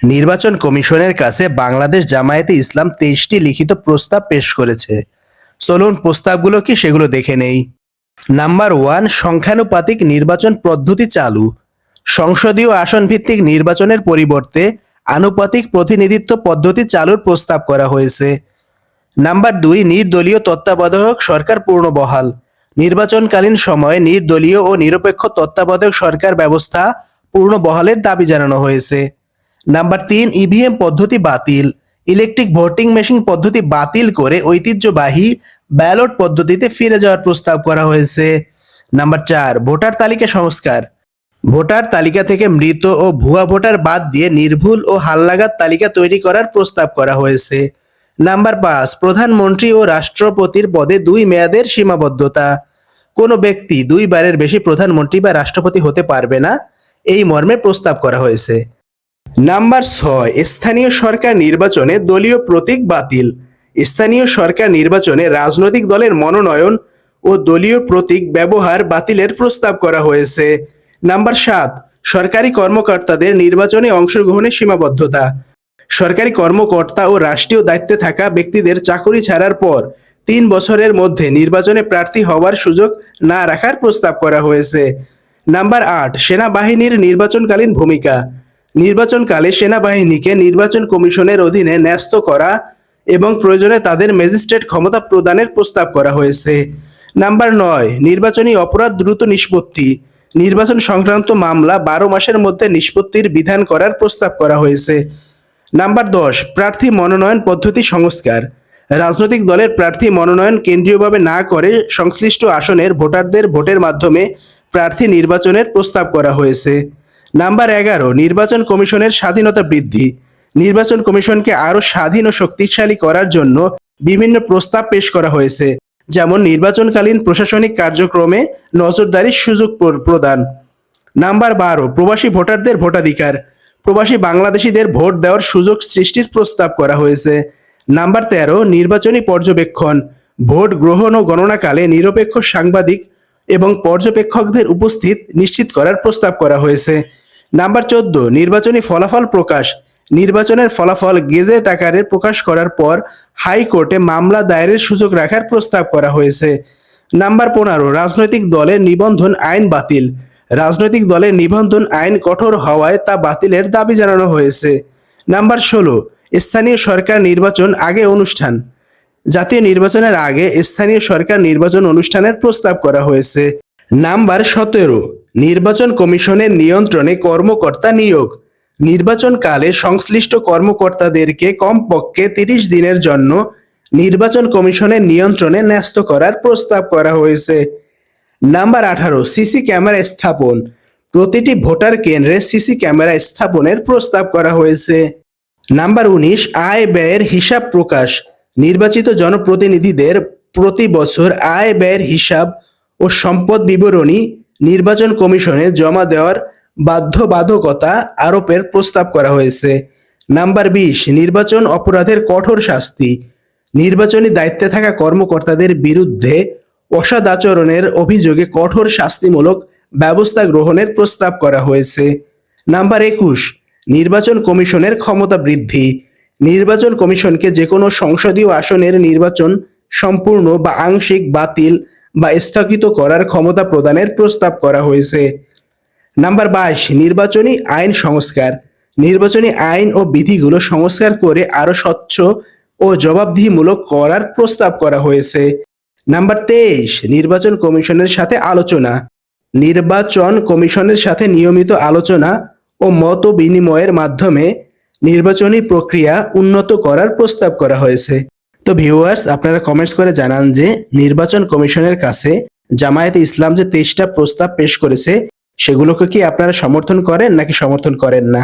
নির্বাচন কমিশনের কাছে বাংলাদেশ জামায়াতে ইসলাম তেইশটি লিখিত প্রস্তাব পেশ করেছে। চলুন প্রস্তাবগুলো কি সেগুলো দেখে নেই। নাম্বার ওয়ান, সংখ্যানুপাতিক নির্বাচন পদ্ধতি চালু। সংসদীয় আসন ভিত্তিক নির্বাচনের পরিবর্তে আনুপাতিক প্রতিনিধিত্ব পদ্ধতি চালুর প্রস্তাব করা হয়েছে। নাম্বার দুই, নির্দলীয় তত্ত্বাবধায়ক সরকার পূর্ণবহাল নির্বাচনকালীন সময়ে নির্দলীয় ও নিরপেক্ষ তত্ত্বাবধায়ক সরকার ব্যবস্থা পূর্ণ বহালের দাবি জানানো হয়েছে। নাম্বার তিন ইভিএম পদ্ধতি বাতিল। ইলেকট্রিক ভোটিং মেশিন পদ্ধতি বাতিল করে ঐতিহ্যবাহী ব্যালট পদ্ধতিতে ফিরে যাওয়ার প্রস্তাব করা হয়েছে। নাম্বার চার, ভোটার তালিকা সংস্কার। ভোটার তালিকা থেকে মৃত ও ভুয়া ভোটার বাদ দিয়ে নির্ভুল ও হালনাগাদ তালিকা তৈরি করার প্রস্তাব করা হয়েছে। নাম্বার পাঁচ, প্রধানমন্ত্রী ও রাষ্ট্রপতির পদে দুই মেয়াদের সীমাবদ্ধতা। কোনো ব্যক্তি দুইবারের বেশি প্রধানমন্ত্রী বা রাষ্ট্রপতি হতে পারবে না, এই মর্মে প্রস্তাব করা হয়েছে। নাম্বার ছয়, স্থানীয় সরকার নির্বাচনে দলীয় প্রতীক বাতিল। স্থানীয় সরকার নির্বাচনে রাজনৈতিক দলের মনোনয়ন ও দলীয় প্রতীক ব্যবহার বাতিলের প্রস্তাব করা হয়েছে। নাম্বার সাত, সরকারি কর্মকর্তাদের নির্বাচনে অংশগ্রহণের সীমাবদ্ধতা। সরকারি কর্মকর্তা ও রাষ্ট্রীয় দায়িত্বে থাকা ব্যক্তিদের চাকরি ছাড়ার পর তিন বছরের মধ্যে নির্বাচনে প্রার্থী হওয়ার সুযোগ না রাখার প্রস্তাব করা হয়েছে। নাম্বার আট, সেনাবাহিনীর নির্বাচনকালীন ভূমিকা। নির্বাচনকালে সেনাবাহিনীকে নির্বাচন কমিশনের অধীনে ন্যস্ত করা এবং প্রয়োজনে তাদের ম্যাজিস্ট্রেট ক্ষমতা প্রদানের প্রস্তাব করা হয়েছে। নাম্বার নয়, নির্বাচনী অপরাধ দ্রুত নিষ্পত্তি। নির্বাচন সংক্রান্ত মামলা বারো মাসের মধ্যে নিষ্পত্তির বিধান করার প্রস্তাব করা হয়েছে। নাম্বার দশ, প্রার্থী মনোনয়ন পদ্ধতি সংস্কার। রাজনৈতিক দলের প্রার্থী মনোনয়ন কেন্দ্রীয়ভাবে না করে সংশ্লিষ্ট আসনের ভোটারদের ভোটের মাধ্যমে প্রার্থী নির্বাচনের প্রস্তাব করা হয়েছে। নাম্বার এগারো, নির্বাচন কমিশনের স্বাধীনতা বৃদ্ধি। নির্বাচন কমিশনকে আরও স্বাধীন ও শক্তিশালী করার জন্য বিভিন্ন প্রস্তাব পেশ করা হয়েছে, যেমন নির্বাচনকালীন প্রশাসনিক কার্যক্রমে নজরদারির সুযোগ প্র- প্রদান। নাম্বার বারো, প্রবাসী ভোটারদের ভোটাধিকার। প্রবাসী বাংলাদেশিদের ভোট দেওয়ার সুযোগ সৃষ্টির প্রস্তাব করা হয়েছে। নাম্বার তেরো, নির্বাচনী পর্যবেক্ষণ। ভোট গ্রহণ ও গণনাকালে নিরপেক্ষ সাংবাদিক এবং পর্যবেক্ষকদের উপস্থিত নিশ্চিত করার প্রস্তাব করা হয়েছে। নাম্বার চোদ্দ, নির্বাচনী ফলাফল প্রকাশ। নির্বাচনের ফলাফল গেজেট আকারে প্রকাশ করার পর হাইকোর্টে মামলা দায়েরের সুযোগ রাখার প্রস্তাব করা হয়েছে। নাম্বার পনেরো, রাজনৈতিক দলের নিবন্ধন আইন বাতিল। রাজনৈতিক দলের নিবন্ধন আইন কঠোর হওয়ায় তা বাতিলের দাবি জানানো হয়েছে। নাম্বার ষোলো, স্থানীয় সরকার নির্বাচন আগে অনুষ্ঠান। জাতীয় নির্বাচনের আগে স্থানীয় সরকার নির্বাচন অনুষ্ঠানের প্রস্তাব করা হয়েছে। নাম্বার সতেরো, নির্বাচন কমিশনের নিয়ন্ত্রণে কর্মকর্তা নিয়োগ। নির্বাচনকালে সংশ্লিষ্ট কর্মকর্তাদেরকে কমপক্ষে তিরিশ দিনের জন্য নির্বাচন কমিশনের নিয়ন্ত্রণে ন্যস্ত করার প্রস্তাব করা হয়েছে। নাম্বার আঠারো, সিসি ক্যামেরা স্থাপন। প্রতিটি ভোটার কেন্দ্রে সিসি ক্যামেরা স্থাপনের প্রস্তাব করা হয়েছে। নাম্বার উনিশ, আয় ব্যয়ের হিসাব প্রকাশ। নির্বাচিত জনপ্রতিনিধিদের প্রতি বছর আয় ব্যয়ের হিসাব ও সম্পদ বিবরণী নির্বাচন কমিশনে জমা দেওয়ার বাধ্যবাধকতা আরোপের প্রস্তাব করা হয়েছে। নাম্বার বিশ, নির্বাচন অপরাধের কঠোর শাস্তি। নির্বাচনী দায়িত্বে থাকা কর্মকর্তাদের বিরুদ্ধে অসদাচরণের অভিযোগে কঠোর শাস্তিমূলক ব্যবস্থা গ্রহণের প্রস্তাব করা হয়েছে। নাম্বার একুশ, নির্বাচন কমিশনের ক্ষমতা বৃদ্ধি। নির্বাচন কমিশনকে যে কোনো সংসদীয় আসনের নির্বাচন সম্পূর্ণ বা আংশিক, বাতিল বা স্থগিত করার ক্ষমতা প্রদানের প্রস্তাব করা হয়েছে। নাম্বার বাইশ, নির্বাচনী আইন সংস্কার। নির্বাচনী আইন ও বিধিগুলো সংস্কার করে আরও স্বচ্ছ ও জবাবদিহিমূলক করার প্রস্তাব করা হয়েছে। নাম্বার তেইশ, নির্বাচন কমিশনের সাথে আলোচনা। নির্বাচন কমিশনের সাথে নিয়মিত আলোচনা ও মত বিনিময়ের মাধ্যমে নির্বাচনী প্রক্রিয়া উন্নত করার প্রস্তাব করা হয়েছে। তো ভিউয়ার্স আপনারা কমেন্টস করে জানান যে নির্বাচন কমিশনের কাছে জামায়াতে ইসলাম যে তেইশটা প্রস্তাব পেশ করেছে, সেগুলোকে কি আপনারা সমর্থন করেন নাকি সমর্থন করেন না?